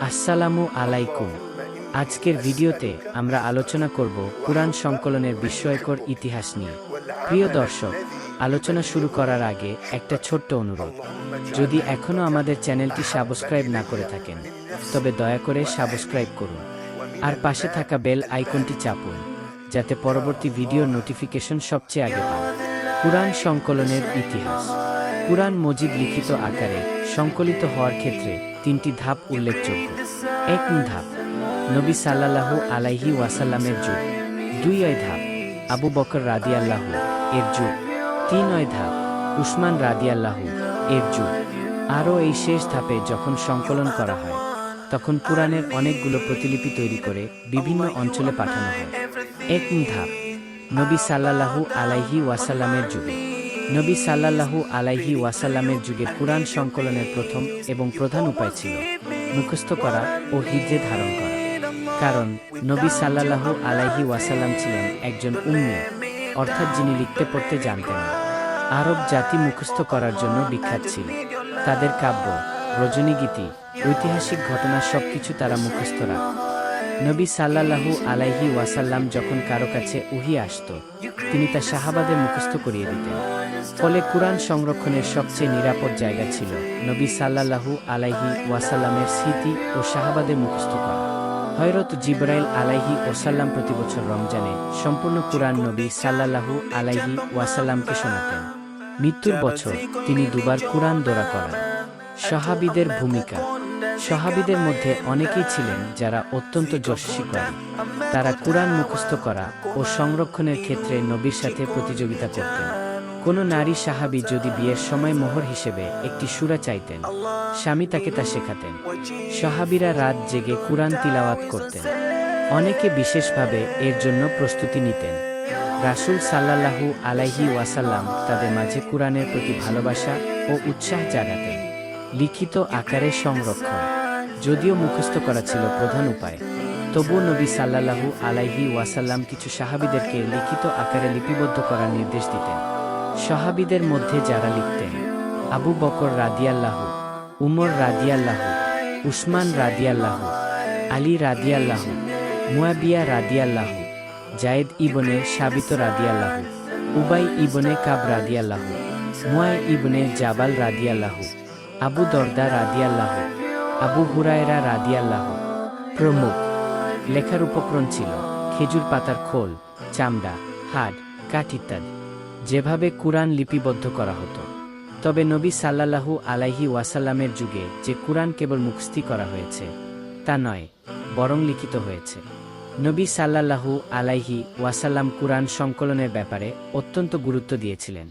আসসালামু আলাইকুম। আজকের ভিডিওতে আমরা আলোচনা করব কুরআন সংকলনের বিস্ময়কর ইতিহাস নিয়ে। প্রিয় দর্শক, আলোচনা শুরু করার আগে একটা ছোট্ট অনুরোধ। যদি এখনও আমাদের চ্যানেলটি সাবস্ক্রাইব না করে থাকেন, তবে দয়া করে সাবস্ক্রাইব করুন। আর পাশে থাকা বেল আইকনটি চাপুন, যাতে পরবর্তী ভিডিওর নোটিফিকেশন সবচেয়ে আগে পান। কুরআন সংকলনের ইতিহাস। কুরআন মজিদ লিখিত আকারে সংকলিত হওয়ার ক্ষেত্রে তিনটি ধাপ উল্লেখযোগ্য। এক ধাপ, নবী সাল্লাল্লাহু আলাইহি ওয়াসাল্লামের যুগ। দুই অয় ধাপ, আবু বকর রাদিয়াল্লাহু এর যুগ। তিন অয় ধাপ, উসমান রাদিয়াল্লাহু এর যুগ। আরও এই শেষ ধাপে যখন সংকলন করা হয়, তখন পুরাণের অনেকগুলো প্রতিলিপি তৈরি করে বিভিন্ন অঞ্চলে পাঠানো হয়। এক ধাপ, নবী সাল্লাল্লাহু আলাইহি ওয়াসাল্লামের যুগে। নবী সাল্লাল্লাহু আলাইহি ওয়াসাল্লামের যুগে কুরআন সংকলনের প্রথম এবং প্রধান উপায় ছিল মুখস্থ করা ও হিজ্জে ধারণ করা। কারণ নবী সাল্লাল্লাহু আলাইহি ওয়াসাল্লাম ছিলেন একজন উম্মি, অর্থাৎ যিনি লিখতে পড়তে জানতেন আরব জাতি মুখস্থ করার জন্য বিখ্যাত ছিল। তাদের কাব্য রজনীগীতি ঐতিহাসিক ঘটনা সবকিছু তারা মুখস্থ রাখত। নবী সাল্লাল্লাহু আলাইহি ওয়াসাল্লাম যখন কারও কাছে উহি আসত, তিনি তা শাহাবাদে মুখস্থ করিয়ে দিতেন। ফলে কুরআন সংরক্ষণের সবচেয়ে নিরাপদ জায়গা ছিল নবী সাল্লাল্লাহু আলাইহি ওয়াসাল্লামের স্মৃতি ও শাহাবাদে মুখস্থ করা। হয়রত জিব্রাইল আলাইহি ওসাল্লাম প্রতি বছর রমজানে সম্পূর্ণ কুরআন নবী সাল্লাল্লাহু আলাইহি ওয়াসাল্লামকে শোনাতেন। মৃত্যুর বছর তিনি দুবার কুরআন দোরা করান। সাহাবিদের ভূমিকা। সাহাবিদের মধ্যে অনেকেই ছিলেন যারা অত্যন্ত যশস্বী করেন তারা কুরআন মুখস্থ করা ও সংরক্ষণের ক্ষেত্রে নবীর সাথে প্রতিযোগিতা করতেন। কোনো নারী সাহাবি যদি বিয়ের সময় মোহর হিসেবে একটি সুরা চাইতেন, স্বামী তাকে তা শেখাতেন। সাহাবিরা রাত জেগে কুরআন তিলাওয়াত করতেন। অনেকে বিশেষভাবে এর জন্য প্রস্তুতি নিতেন। রাসূল সাল্লাল্লাহু আলাইহি ওয়াসাল্লাম তাদের মাঝে কুরআনের প্রতি ভালোবাসা ও উৎসাহ জাগাতেন। লিখিত আকারে সংরক্ষণ, যদিও মুখস্থ করা ছিল প্রধান উপায়। তবুও নবী সাল্লাল্লাহু আলাইহি ওয়াসাল্লাম কিছু সাহাবিদেরকে লিখিত আকারে লিপিবদ্ধ করার নির্দেশ দিতেন। সাহাবিদের মধ্যে যারা লিখতেন, আবু বকর রাদিয়াল্লাহ, উমর রাদিয়াল্লাহু, উসমান রাদিয়াল্লাহু, আলী রাদিয়াল্লাহু, মুয়াবিয়া রাদিয়াল্লাহ, জায়েদ ইবনে সাবিত রাদিয়াল্লাহু, উবাই ইবনে কাব রাদিয়াল্লাহু, মুয়াই ইবনে জাবাল রাদিয়াল্লাহু, আবু দরদা রাদিয়াল্লাহু, আবু হুরায়রা রাদিয়াল্লাহু। প্রমুখ। লেখার উপকরণ ছিল, খেজুর পাতার খোল, চামড়া, হাড়, কাঠ ইত্যাদি। যেভাবে কুরআন লিপিবদ্ধ করা হতো তবে নবী সাল্লাল্লাহু আলাইহি ওয়াসাল্লামের যুগে যে কুরআন কেবল মুখস্থি করা হয়েছে তা নয় বরং লিখিত হয়েছে নবী সাল্লাল্লাহু আলাইহি ওয়াসাল্লাম কুরআন সংকলনের ব্যাপারে অত্যন্ত গুরুত্ব দিয়েছিলেন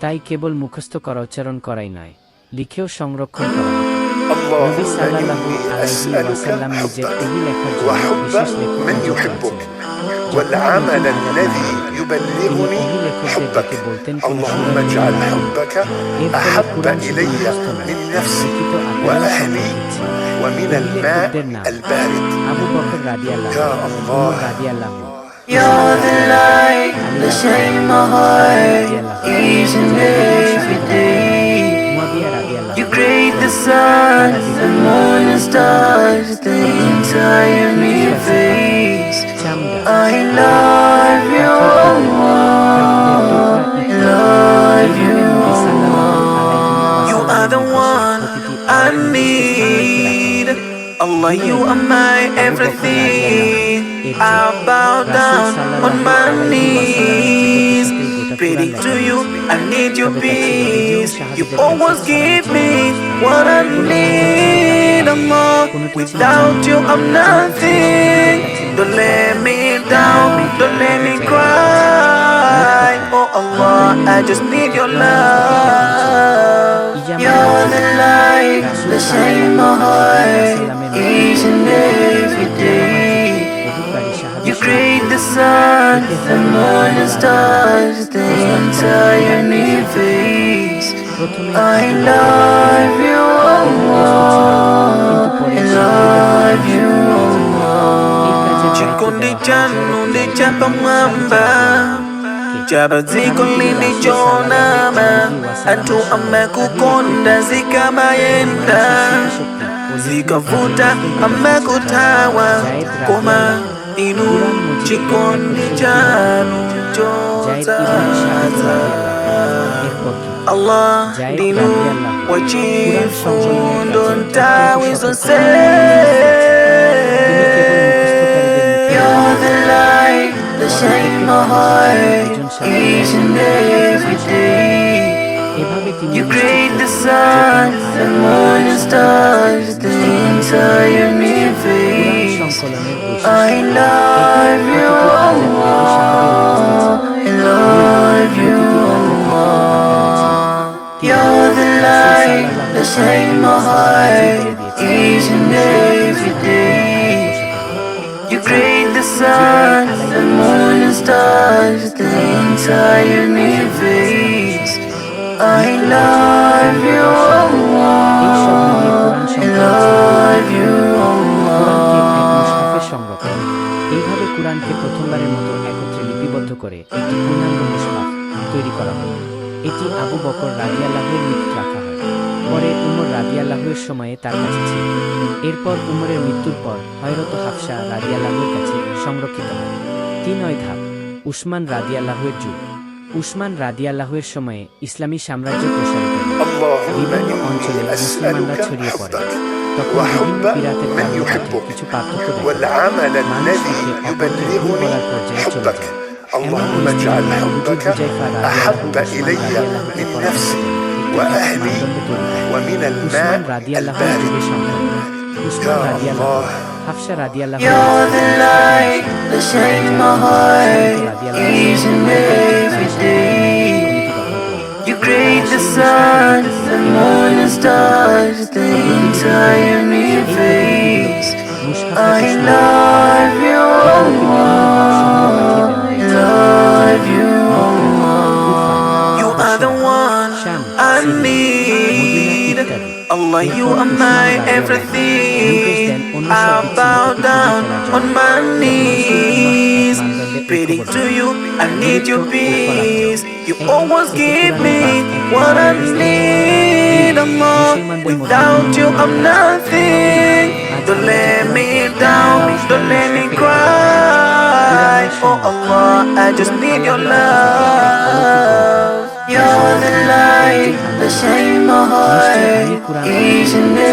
তাই কেবল মুখস্থ করা উচ্চারণ করাই নয় লিখেও সংরক্ষণ করা হতো। নবী اللهم সাল্লাল্লাহু إني আলাইহি ওয়াসাল্লাম أسألك নিজের حبك এই লেখার জন্য وحب বিশেষ লেখক من নিযুক্ত يحبك আছেন। والعمل الذي তিনি يبلغني এই লেখকদের حبك اللهم اجعل حبك أحب إلي من نفسي وأهلي ومن الماء البارد يا الله You're the light, that shines my heart, each and every day. You create the sun, the moon and stars, the entire universe. I love you. Allah, you are my everything. I bow down on my knees. Praying to you, I need your peace. You always give me what I need. Allah, without you, I'm nothing. Don't let me down, don't let me cry. Oh Allah, I just need your love. You're the light that shine my heart sun If the morning stars The entire new I love you oh more I love you oh more Chikundi chanu ni chapa mwamba Jaba ziko lilichonama, hatua amekukonda zikabayenda, zikavuta amekutawa koma inu chikondi chanu allah ndinu wachifundo You're the light that shines my heart each and every day. You create the sun, the moon and stars, the entire universe. I love you, Allah. I love you, Allah. You're the light that's in my heart each and every day. You create the sun, the moon, and stars, the entire universe. I love you, Allah. সংরক্ষণ। এইভাবে কোরআনকে প্রথমবারের মতো একত্রে লিপিবদ্ধ করে একটি পূর্ণাঙ্গ মুশহাফ তৈরি করা হয়। এটি আবু বকর রাজিয়াল্লাহের মৃত্যু রাখা হয়। পরে উমর রাজিয়াল্লাহের সময়ে তার কাছে ছিল এরপর উমরের মৃত্যুর পর হয়রত হাফসা রাজিয়াল্লাহের কাছে সংরক্ষিত হয়। তিন ধাপ, উসমান রাজিয়াল্লাহের যুগ। উসমান রাদিয়াল্লাহুর সময়ে ইসলামী সাম্রাজ্য প্রসারিত হয় اللهم বিভিন্ন অঞ্চলে إني মুসলমানরা أسألك ছড়িয়ে পড়ে حبك তখন বিভিন্ন وحب বিরাতের من কারণে يحبك কিছু পার্থক্য দেখা যায়। والعمل মানুষ الذي একে অপরকে ভুল يبلغني বলার পর্যায়ে চলে حبك যায় اللهم اجعل حبك أحب إلي من نفسي وأهلي ومن الماء উসমান রাদিয়াল্লাহু البارد যুগের সম্পর্ক উসমান يا রাদিয়াল্লাহু الله হাফসা রাদিয়াল্লাহু You're the light that shines my heart each and every You create the sun, the moon and stars, the entire universe. I love you, Allah. I love you, Allah. You are the one I need. Allah, you are my everything. I bow down on my knees. Praying to you, I need your peace. You always give me what I need. Allah, without you, I'm nothing. Don't let me down, don't let me cry. Oh Allah, I just need your love. You're the light that shine my heart each and every.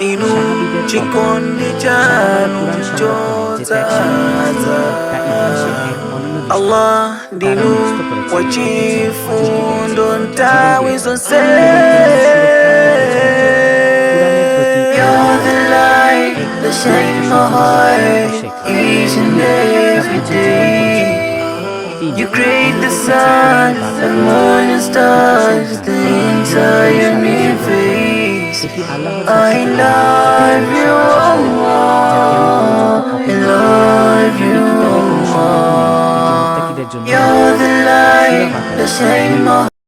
inu chikondi chanu chozaza Allah dinu wachifundo ntawi zonse. You're the light that shine my heart each and every day. You create the sun, the moon and stars, the entire universe. এটি আল্লাহর I love you, Allah. I love you, Allah. You're the light shine my